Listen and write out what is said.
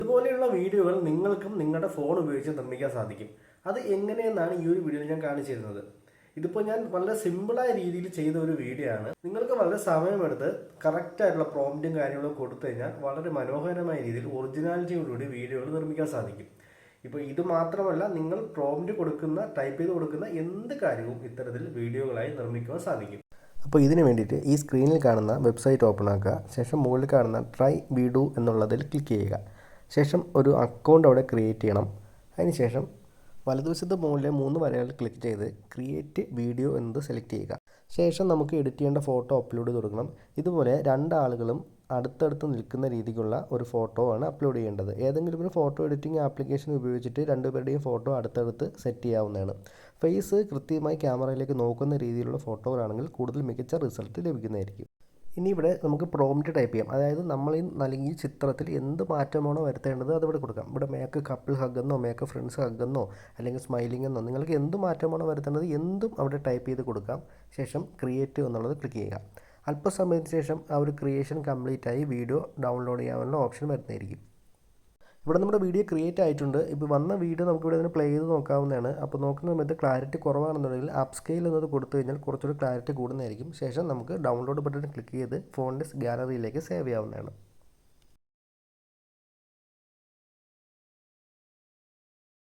ഇതുപോലെയുള്ള വീഡിയോകൾ നിങ്ങൾക്കും നിങ്ങളുടെ ഫോൺ ഉപയോഗിച്ച് നിർമ്മിക്കാൻ സാധിക്കും. അത് എങ്ങനെയെന്നാണ് ഈ ഒരു വീഡിയോയിൽ ഞാൻ കാണിച്ചു തരുന്നത് ഇതിപ്പോൾ ഞാൻ വളരെ സിമ്പിളായ രീതിയിൽ ചെയ്ത ഒരു വീഡിയോ ആണ്. നിങ്ങൾക്ക് വളരെ സമയമെടുത്ത് കറക്റ്റായിട്ടുള്ള പ്രോംപ്റ്റും കാര്യങ്ങളും കൊടുത്തു കഴിഞ്ഞാൽ വളരെ മനോഹരമായ രീതിയിൽ ഒറിജിനാലിറ്റിയോടുകൂടി വീഡിയോകൾ നിർമ്മിക്കാൻ സാധിക്കും. ഇപ്പോൾ ഇത് മാത്രമല്ല നിങ്ങൾ പ്രോംപ്റ്റ് കൊടുക്കുന്ന ടൈപ്പ് ചെയ്ത് കൊടുക്കുന്ന എന്ത് കാര്യവും ഇത്തരത്തിൽ വീഡിയോകളായി നിർമ്മിക്കുവാൻ സാധിക്കും. അപ്പോൾ ഇതിന് വേണ്ടിയിട്ട് ഈ സ്ക്രീനിൽ കാണുന്ന വെബ്സൈറ്റ് ഓപ്പൺ ആക്കുക. ശേഷം മുകളിൽ കാണുന്ന ട്രൈ വീഡു എന്നുള്ളതിൽ ക്ലിക്ക് ചെയ്യുക. ശേഷം ഒരു അക്കൗണ്ട് അവിടെ ക്രിയേറ്റ് ചെയ്യണം. അതിനുശേഷം വലതുവശത്ത് മുകളിലെ മൂന്ന് വരകൾ ക്ലിക്ക് ചെയ്ത് ക്രിയേറ്റ് വീഡിയോ എന്നത് സെലക്ട് ചെയ്യുക. ശേഷം നമുക്ക് എഡിറ്റ് ചെയ്യേണ്ട ഫോട്ടോ അപ്ലോഡ് കൊടുക്കണം ഇതുപോലെ രണ്ടാളുകളും അടുത്തടുത്ത് നിൽക്കുന്ന രീതിക്കുള്ള ഒരു ഫോട്ടോ ആണ് അപ്ലോഡ് ചെയ്യേണ്ടത്. ഏതെങ്കിലും ഒരു ഫോട്ടോ എഡിറ്റിംഗ് ആപ്ലിക്കേഷൻ ഉപയോഗിച്ചിട്ട് രണ്ടുപേരുടെയും ഫോട്ടോ അടുത്തടുത്ത് സെറ്റ് ചെയ്യാവുന്നതാണ്. ഫേസ് കൃത്യമായി ക്യാമറയിലേക്ക് നോക്കുന്ന രീതിയിലുള്ള ഫോട്ടോകളാണെങ്കിൽ കൂടുതൽ മികച്ച റിസൾട്ട് ലഭിക്കുന്നതായിരിക്കും. ഇനി ഇവിടെ നമുക്ക് പ്രോംറ്റ് ടൈപ്പ് ചെയ്യാം. അതായത് നമ്മൾ ഈ നൽകിയ ചിത്രത്തിൽ എന്ത് മാറ്റമാണോ വരുത്തേണ്ടത് അത് ഇവിടെ കൊടുക്കാം ഇവിടെ മേക്ക് കപ്പിൾ ഹഗ്ഗെന്നോ മേക്ക് ഫ്രണ്ട്സ് ഹഗ്ഗെന്നോ അല്ലെങ്കിൽ സ്മൈലിംഗ് എന്നോ നിങ്ങൾക്ക് എന്ത് മാറ്റമാണോ വരുത്തേണ്ടത് എന്തും അവിടെ ടൈപ്പ് ചെയ്ത് കൊടുക്കാം. ശേഷം ക്രിയേറ്റ് എന്നുള്ളത് ക്ലിക്ക് ചെയ്യുക. അല്പസമയത്തിന് ശേഷം ആ ഒരു ക്രിയേഷൻ കംപ്ലീറ്റ് ആയി വീഡിയോ ഡൗൺലോഡ് ചെയ്യാനുള്ള ഓപ്ഷൻ വരുന്നതായിരിക്കും. ഇവിടെ നമ്മുടെ വീഡിയോ ക്രിയേറ്റ് ആയിട്ടുണ്ട്. ഇപ്പോൾ വന്ന വീഡിയോ നമുക്ക് ഇവിടെ നിന്ന് പ്ലേ ചെയ്ത് നോക്കാവുന്നതാണ്. അപ്പോൾ നോക്കുന്ന സമയത്ത് ക്ലാരിറ്റി കുറവാണെന്നുണ്ടെങ്കിൽ ആപ്പ് സ്കെയിൽ എന്നത് കൊടുത്തു കഴിഞ്ഞാൽ കുറച്ചുകൂടി ക്ലാരിറ്റി കൂടുന്നതായിരിക്കും. ശേഷം നമുക്ക് ഡൗൺലോഡ് ബട്ടൺ ക്ലിക്ക് ചെയ്ത് ഫോണിന്റെ ഗാലറിയിലേക്ക് സേവ് ചെയ്യാവുന്നതാണ്.